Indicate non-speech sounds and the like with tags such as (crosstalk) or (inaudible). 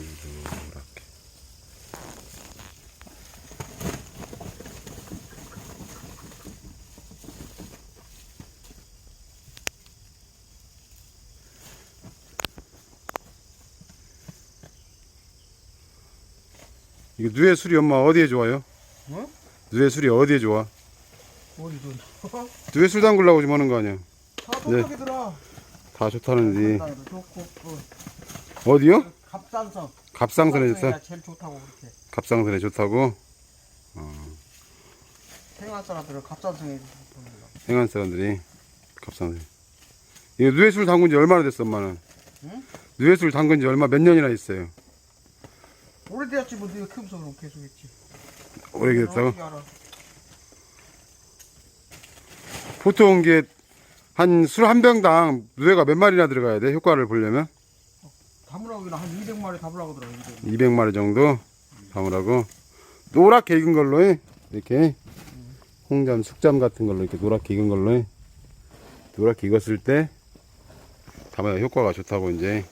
노랗게. 이거 누에 술이 엄마 어디에 좋아요? 어? 누에 술이 어디에 좋아? 어디도 누에 (laughs) 술 담글라고 지금 하는 거 아니야? 다 네. 똑똑이더라. 다 좋다는데 좋고 어, 어디요? 갑산성. 갑상선에 좋다. 제일 좋다고 그렇게. 갑상선에 좋다고 생활 사람들은 갑산성이 좋다고. 행한 사람들이 갑상선. 이거 누에술 담근 지 얼마나 됐어, 엄마는? 응? 누에술 담근 지 얼마 몇 년이나 있어요? 오래되었지 뭐 네가 그럼 계속 했지. 오래 됐다고? 어떻게 알아? 보통 이게 한 술 한 병당 누에가 몇 마리나 들어가야 돼? 효과를 보려면? 담으라고 한 200마리 담으라고 하더라. 200. 200마리 정도 담으라고. 노랗게 익은 걸로 해. 이렇게 홍잠, 숙잠 같은 걸로 이렇게 노랗게 익은 걸로 해. 노랗게 익었을 때 담아야 효과가 좋다고 이제